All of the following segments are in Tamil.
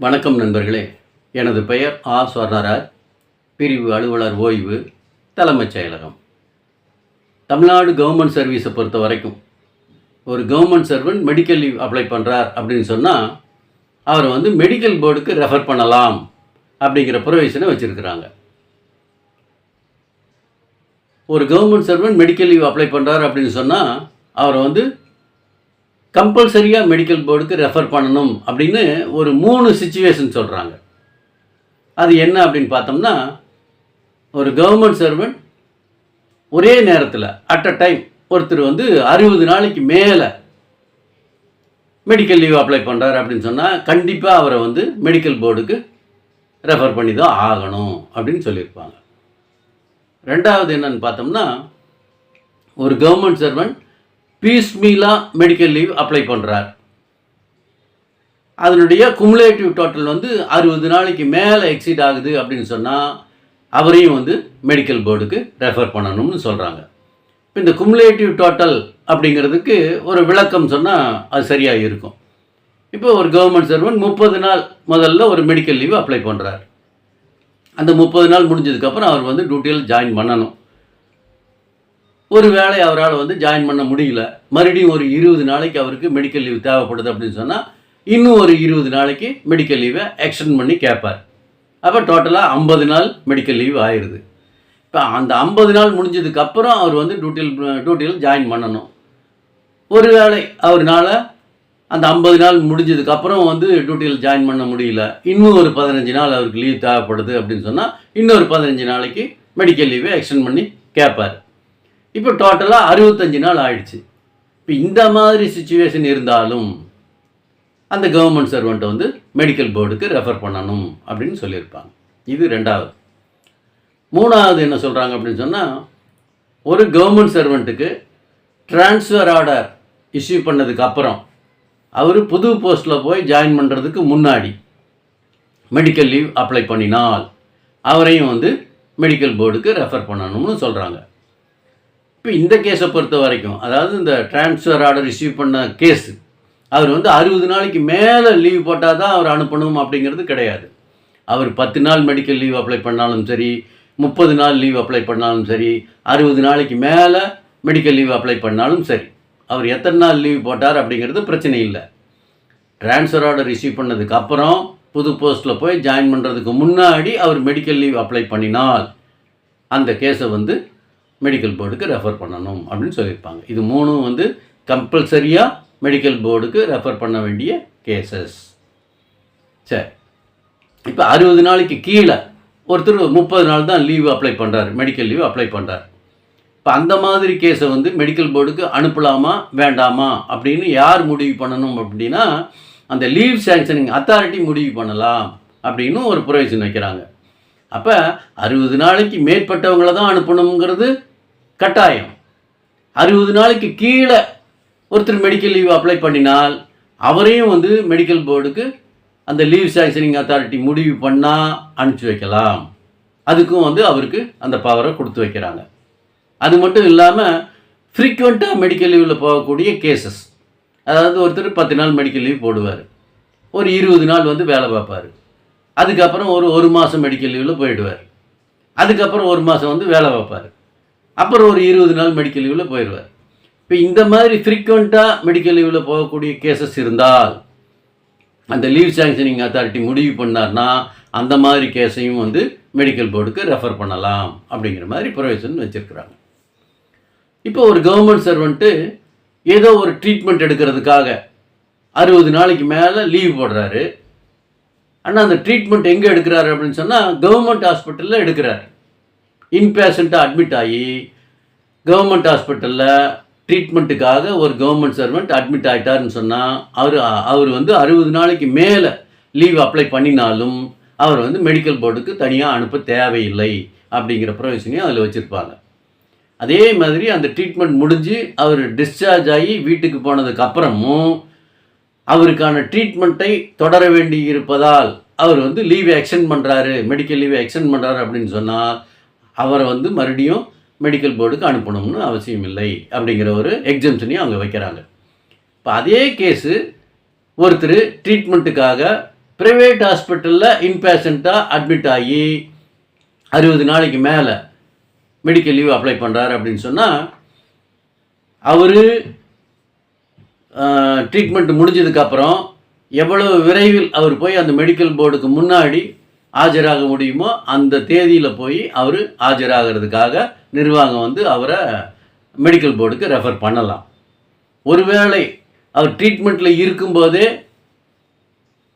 வணக்கம் நண்பர்களே. எனது பெயர் ஆ. ஸ்வர்ணராஜ் பிரிவு அலுவலர் ஓய்வு தலைமைச் செயலகம். தமிழ்நாடு கவர்மெண்ட் சர்வீஸை பொறுத்த வரைக்கும் ஒரு government servant medical leave apply பண்ணுறார் அப்படின்னு சொன்னால் அவரை வந்து மெடிக்கல் போர்டுக்கு ரெஃபர் பண்ணலாம் அப்படிங்கிற ப்ரொவிஷனை வச்சுருக்கிறாங்க. ஒரு government servant medical leave apply பண்ணுறார் அப்படின்னு சொன்னால் அவரை வந்து கம்பல்சரியாக மெடிக்கல் போர்டுக்கு ரெஃபர் பண்ணணும் அப்படின்னு ஒரு மூணு சுச்சுவேஷன் சொல்கிறாங்க அது என்ன அப்படின்னு பார்த்தோம்னா ஒரு கவர்மெண்ட் சர்வெண்ட் ஒரே நேரத்தில் அட் அ டைம் ஒருத்தர் வந்து அறுபது நாளைக்கு மேலே மெடிக்கல் லீவ் அப்ளை பண்ணுறாரு அப்படின்னு சொன்னால் கண்டிப்பாக அவரை வந்து மெடிக்கல் போர்டுக்கு ரெஃபர் பண்ணி தான் ஆகணும் அப்படின்னு சொல்லியிருப்பாங்க. ரெண்டாவது என்னன்னு பார்த்தோம்னா ஒரு கவர்மெண்ட் சர்வெண்ட் பீஸ் மீலா மெடிக்கல் லீவ் அப்ளை பண்ணுறார் அதனுடைய குமுலேட்டிவ் டோட்டல் வந்து அறுபது நாளைக்கு மேலே எக்ஸிட் ஆகுது அப்படின்னு சொன்னால் அவரையும் வந்து மெடிக்கல் போர்டுக்கு ரெஃபர் பண்ணணும்னு சொல்கிறாங்க இப்போ இந்த குமுலேட்டிவ் டோட்டல் அப்படிங்கிறதுக்கு ஒரு விளக்கம் சொன்னால் அது சரியாக இருக்கும். இப்போ ஒரு கவர்மெண்ட் சர்வெண்ட் முப்பது நாள் முதல்ல ஒரு மெடிக்கல் லீவ் அப்ளை பண்ணுறார் அந்த முப்பது நாள் முடிஞ்சதுக்கப்புறம் அவர் வந்து டியூட்டியில் ஜாயின் பண்ணணும். ஒரு வேளை அவரால் வந்து ஜாயின் பண்ண முடியல. மறுபடியும் ஒரு இருபது நாளைக்கு அவருக்கு மெடிக்கல் லீவ் தேவைப்படுது அப்படின்னு சொன்னால் இன்னும் ஒரு இருபது நாளைக்கு மெடிக்கல் லீவை எக்ஸ்டெண்ட் பண்ணி கேட்பார் அப்போ டோட்டலாக ஐம்பது நாள் மெடிக்கல் லீவ் ஆயிடுது இப்போ அந்த ஐம்பது நாள் முடிஞ்சதுக்கப்புறம் அவர் வந்து டியூட்டியில் டியூட்டியில் ஜாயின் பண்ணணும். ஒருவேளை அவர்னால் அந்த ஐம்பது நாள் முடிஞ்சதுக்கப்புறம் வந்து டியூட்டியில் ஜாயின் பண்ண முடியல. இன்னும் ஒரு பதினஞ்சு நாள் அவருக்கு லீவ் தேவைப்படுது அப்படின்னு சொன்னால் இன்னொரு பதினஞ்சு நாளைக்கு மெடிக்கல் லீவை எக்ஸ்டெண்ட் பண்ணி கேட்பார் இப்போ டோட்டலாக அறுபத்தஞ்சு நாள் ஆயிடுச்சு. இப்போ இந்த மாதிரி சுச்சுவேஷன் இருந்தாலும் அந்த கவர்மெண்ட் சர்வெண்ட்டை வந்து மெடிக்கல் போர்டுக்கு ரெஃபர் பண்ணணும் அப்படின்னு சொல்லியிருப்பாங்க. இது ரெண்டாவது. மூணாவது என்ன சொல்கிறாங்க அப்படின்னு சொன்னால் ஒரு கவர்மெண்ட் சர்வெண்ட்டுக்கு டிரான்ஸ்ஃபர் ஆர்டர் இஷ்யூ பண்ணதுக்கு அப்புறம் அவர் புது போஸ்ட்டில் போய் ஜாயின் பண்ணுறதுக்கு முன்னாடி மெடிக்கல் லீவ் அப்ளை பண்ணினால் அவரையும் வந்து மெடிக்கல் போர்டுக்கு ரெஃபர் பண்ணணும்னு சொல்கிறாங்க இப்போ இந்த கேஸை பொறுத்த வரைக்கும் அதாவது இந்த டிரான்ஸ்ஃபர் ஆர்டர் ரிசீவ் பண்ண கேஸு அவர் வந்து அறுபது நாளைக்கு மேலே லீவ் போட்டால் தான் அவர் அனுப்பணும் அப்படிங்கிறது கிடையாது. அவர் பத்து நாள் மெடிக்கல் லீவ் அப்ளை பண்ணாலும் சரி முப்பது நாள் லீவ் அப்ளை பண்ணாலும் சரி அறுபது நாளைக்கு மேலே மெடிக்கல் லீவ் அப்ளை பண்ணாலும் சரி அவர் எத்தனை நாள் லீவ் போட்டார் அப்படிங்கிறது பிரச்சனை இல்லை. ட்ரான்ஸ்ஃபர் ஆர்டர் ரிசீவ் பண்ணதுக்கு அப்புறம் புது போஸ்ட்டில் போய் ஜாயின் பண்ணுறதுக்கு முன்னாடி அவர் மெடிக்கல் லீவ் அப்ளை பண்ணினால் அந்த கேஸை வந்து மெடிக்கல் போர்டுக்கு ரெஃபர் பண்ணணும் அப்படின்னு சொல்லியிருப்பாங்க. இது மூணும் வந்து கம்பல்சரியாக மெடிக்கல் போர்டுக்கு ரெஃபர் பண்ண வேண்டிய கேசஸ் சரி. இப்போ அறுபது நாளைக்கு கீழே ஒருத்தர் முப்பது நாள் தான் லீவு அப்ளை பண்ணுறாரு மெடிக்கல் லீவு அப்ளை பண்ணுறாரு இப்போ அந்த மாதிரி கேஸை வந்து மெடிக்கல் போர்டுக்கு அனுப்பலாமா வேண்டாமா அப்படின்னு யார் முடிவு பண்ணணும் அப்படின்னா அந்த லீவ் சேங்ஷனிங் அத்தாரிட்டி முடிவு பண்ணலாம் அப்படின்னு ஒரு ப்ரொவிஷன் வைக்கிறாங்க. அப்போ அறுபது நாளைக்கு மேற்பட்டவங்களை தான் அனுப்பணுங்கிறது கட்டாயம். அறுபது நாளைக்கு கீழே ஒருத்தர் மெடிக்கல் லீவ் அப்ளை பண்ணினால் அவரையும் வந்து மெடிக்கல் போர்டுக்கு அந்த லீவ் சாங்ஷனிங் அத்தாரிட்டி முடிவு பண்ணால் அனுப்பிச்சி வைக்கலாம். அதுக்கும் வந்து அவருக்கு அந்த பவரை கொடுத்து வைக்கிறாங்க. அது மட்டும் இல்லாமல் ஃப்ரீக்வெண்ட்டாக மெடிக்கல் லீவில் போகக்கூடிய கேசஸ் அதாவது ஒருத்தர் பத்து நாள் மெடிக்கல் லீவ் போடுவார். ஒரு இருபது நாள் வந்து வேலை பார்ப்பார். அதுக்கப்புறம் ஒரு ஒரு மாதம் மெடிக்கல் லீவில் போயிடுவார். அதுக்கப்புறம் ஒரு மாதம் வந்து வேலை பார்ப்பார். அப்புறம் ஒரு இருபது நாள் மெடிக்கல் லீவில் போயிடுவார் இப்போ இந்த மாதிரி ஃப்ரீக்வெண்ட்டாக மெடிக்கல் லீவில் போகக்கூடிய கேசஸ் இருந்தால் அந்த லீவ் சாங்ஷனிங் அத்தாரிட்டி முடிவு பண்ணார்னா அந்த மாதிரி கேஸையும் வந்து மெடிக்கல் போர்டுக்கு ரெஃபர் பண்ணலாம் அப்படிங்கிற மாதிரி ப்ரொவிஷன் வச்சுருக்குறாங்க. இப்போ ஒரு கவர்மெண்ட் சர்வெண்ட்டு ஏதோ ஒரு ட்ரீட்மெண்ட் எடுக்கிறதுக்காக அறுபது நாளைக்கு மேலே லீவ் போடுறாரு. ஆனால் அந்த ட்ரீட்மெண்ட் எங்கே எடுக்கிறாரு அப்படின்னு சொன்னால் கவர்மெண்ட் ஹாஸ்பிட்டலில் எடுக்கிறாரு. இன்பேஷண்ட்டாக அட்மிட் ஆகி கவர்மெண்ட் ஹாஸ்பிட்டலில் ட்ரீட்மெண்ட்டுக்காக ஒரு கவர்மெண்ட் சர்வெண்ட் அட்மிட் ஆகிட்டாருன்னு சொன்னால் அவர் அவர் வந்து அறுபது நாளைக்கு மேலே லீவ் அப்ளை பண்ணினாலும் அவர் வந்து மெடிக்கல் போர்டுக்கு தனியாக அனுப்ப தேவையில்லை அப்படிங்கிற ப்ரொவிஷனையும் அதில் வச்சுருப்பாங்க. அதே மாதிரி அந்த ட்ரீட்மெண்ட் முடிஞ்சு அவர் டிஸ்சார்ஜ் ஆகி வீட்டுக்கு போனதுக்கு அப்புறமும் அவருக்கான ட்ரீட்மெண்ட்டை தொடர வேண்டி இருப்பதால் அவர் வந்து லீவை எக்ஸ்டெண்ட் பண்ணுறாரு மெடிக்கல் லீவை எக்ஸ்டெண்ட் பண்ணுறாரு அப்படின்னு சொன்னால் அவரை வந்து மறுபடியும் மெடிக்கல் போர்டுக்கு அனுப்பணும்னு அவசியம் இல்லை அப்படிங்கிற ஒரு எக்ஸம்ஷனையும் அவங்க வைக்கிறாங்க. இப்போ அதே கேஸு ஒருத்தர் ட்ரீட்மெண்ட்டுக்காக ப்ரைவேட் ஹாஸ்பிட்டலில் இன்பேஷண்ட்டாக அட்மிட் ஆகி அறுபது நாளைக்கு மேலே மெடிக்கல் லீவ் அப்ளை பண்ணுறாரு அப்படின்னு சொன்னால் அவர் ட்ரீட்மெண்ட் முடிஞ்சதுக்கப்புறம் எவ்வளவு விரைவில் அவர் போய் அந்த மெடிக்கல் போர்டுக்கு முன்னாடி ஆஜராக முடியுமோ அந்த தேதியில் போய் அவர் ஆஜராகிறதுக்காக நிர்வாகம் வந்து அவரை மெடிக்கல் போர்டுக்கு ரெஃபர் பண்ணலாம். ஒருவேளை அவர் ட்ரீட்மெண்ட்டில் இருக்கும்போதே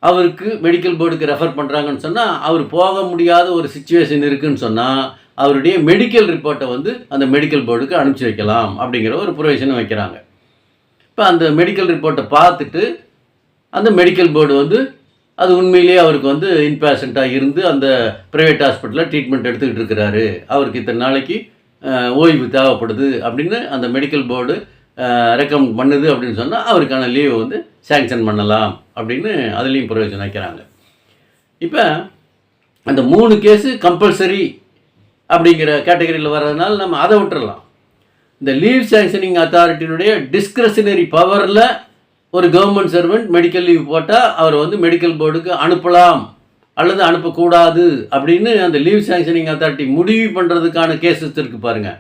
அவருக்கு மெடிக்கல் போர்டுக்கு ரெஃபர் பண்ணுறாங்கன்னு சொன்னால் அவர் போக முடியாத ஒரு சுச்சுவேஷன் இருக்குதுன்னு சொன்னால் அவருடைய மெடிக்கல் ரிப்போர்ட்டை வந்து அந்த மெடிக்கல் போர்டுக்கு அனுப்பிச்சி வைக்கலாம் அப்படிங்கிற ஒரு ப்ரொவிஷனை வைக்கிறாங்க. இப்போ அந்த மெடிக்கல் ரிப்போர்ட்டை பார்த்துட்டு அந்த மெடிக்கல் போர்டு வந்து அது உண்மையிலேயே அவருக்கு வந்து இன்பேஷண்ட்டாக இருந்து அந்த ப்ரைவேட் ஹாஸ்பிட்டலில் ட்ரீட்மெண்ட் எடுத்துக்கிட்டு இருக்கிறாரு. அவருக்கு இத்தனை நாளைக்கு ஓய்வு தேவைப்படுது அப்படின்னு அந்த மெடிக்கல் போர்டு ரெக்கமெண்ட் பண்ணுது அப்படின்னு சொன்னால் அவருக்கான லீவை வந்து சேங்ஷன் பண்ணலாம் அப்படின்னு அதுலேயும் ப்ரொவிஷன் வைக்கிறாங்க. இப்போ அந்த மூணு கேஸு கம்பல்சரி அப்படிங்கிற கேட்டகரியில் வர்றதுனால நம்ம அதை விட்டுறலாம். இந்த லீவ் சேங்ஷனிங் அத்தாரிட்டியினுடைய டிஸ்கிரஷனரி பவரில் ஒரு கவர்மெண்ட் சர்வெண்ட் மெடிக்கல் லீவ் போட்டால் அவர் வந்து மெடிக்கல் போர்டுக்கு அனுப்பலாம். அல்லது அனுப்பக்கூடாது. அப்படின்னு அந்த லீவ் சேங்ஷனிங் அத்தாரிட்டி முடிவு பண்ணுறதுக்கான கேசஸ் இருக்குது பாருங்கள்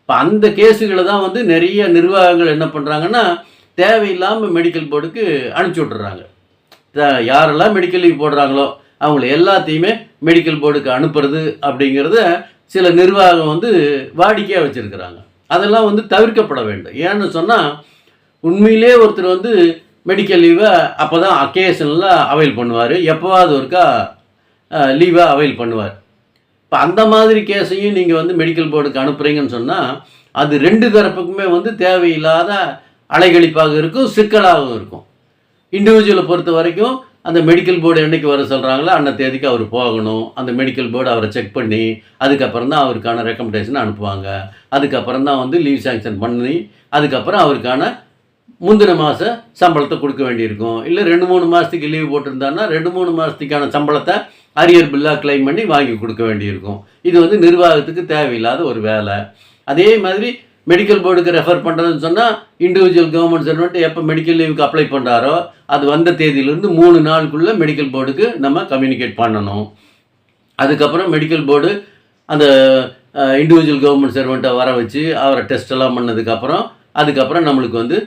இப்போ அந்த கேஸுகளை தான் வந்து நிறைய நிர்வாகங்கள் என்ன பண்ணுறாங்கன்னா தேவையில்லாமல் மெடிக்கல் போர்டுக்கு அனுப்பிச்சி விட்டுறாங்க. த- யாரெல்லாம் மெடிக்கல் லீவ் போடுறாங்களோ அவங்கள எல்லாத்தையுமே மெடிக்கல் போர்டுக்கு அனுப்புறது அப்படிங்கிறத சில நிர்வாகம் வந்து வாடிக்கையாக வச்சுருக்கிறாங்க. அதெல்லாம் வந்து தவிர்க்கப்பட வேண்டும். ஏன்னு சொன்னால் உண்மையிலே ஒருத்தர் வந்து மெடிக்கல் லீவை அப்போ தான் அக்கேஷனில் அவைல் பண்ணுவார். எப்போவாவது ஒருக்கா லீவை அவைல் பண்ணுவார். இப்போ அந்த மாதிரி கேஸையும் நீங்கள் வந்து மெடிக்கல் போர்டுக்கு அனுப்புகிறீங்கன்னு சொன்னால் அது ரெண்டு தரப்புக்குமே வந்து தேவையில்லாத அலைகழிப்பாக இருக்கும் சிக்கலாகவும் இருக்கும். இண்டிவிஜுவலை பொறுத்த வரைக்கும் அந்த மெடிக்கல் போர்டு என்னைக்கு வர சொல்கிறாங்களோ அந்த தேதிக்கு அவர் போகணும். அந்த மெடிக்கல் போர்டு அவரை செக் பண்ணி அதுக்கப்புறம் தான் அவருக்கான ரெக்கமெண்டேஷன் அனுப்புவாங்க. அதுக்கப்புறம் தான் வந்து லீவ் சாங்ஷன் பண்ணி அதுக்கப்புறம் அவருக்கான முந்தின மாத சம்பளத்தை கொடுக்க வேண்டியிருக்கும். இல்லை ரெண்டு மூணு மாதத்துக்கு லீவ் போட்டிருந்தாருன்னா ரெண்டு மூணு மாதத்துக்கான சம்பளத்தை அரியர் பில்லாக கிளைம் பண்ணி வாங்கி கொடுக்க வேண்டியிருக்கும். இது வந்து நிர்வாகத்துக்கு தேவையில்லாத ஒரு வேலை. அதே மாதிரி மெடிக்கல் போர்டுக்கு ரெஃபர் பண்ணுறதுன்னு சொன்னால் இண்டிவிஜுவல் கவர்மெண்ட் சர்வெண்ட் எப்போ மெடிக்கல் லீவுக்கு அப்ளை பண்ணுறாரோ அது வந்த தேதியிலேருந்து மூணு நாளுக்குள்ளே மெடிக்கல் போர்டுக்கு நம்ம கம்யூனிகேட் பண்ணணும். அதுக்கப்புறம் மெடிக்கல் போர்டு அந்த இண்டிவிஜுவல் கவர்மெண்ட் சர்வெண்ட்டை வர வச்சு அவரை டெஸ்ட் எல்லாம் பண்ணதுக்கப்புறம் அதுக்கப்புறம் நம்மளுக்கு வந்து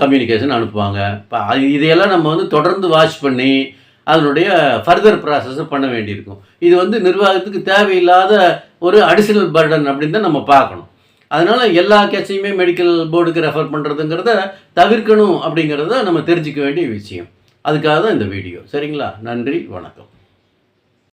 கம்யூனிகேஷன் அனுப்புவாங்க. இப்போ அது இதையெல்லாம் நம்ம வந்து தொடர்ந்து வாட்ச் பண்ணி அதனுடைய ஃபர்தர் ப்ராசஸை பண்ண வேண்டியிருக்கும். இது வந்து நிர்வாகத்துக்கு தேவையில்லாத ஒரு அடிஷனல் பர்டன் அப்படின்னு தான் நம்ம பார்க்கணும். அதனால் எல்லா கேட்சையுமே மெடிக்கல் போர்டுக்கு ரெஃபர் பண்ணுறதுங்கிறத தவிர்க்கணும் அப்படிங்கிறத நம்ம தெரிஞ்சிக்க வேண்டிய விஷயம். அதுக்காக தான் இந்த வீடியோ சரிங்களா? நன்றி வணக்கம்.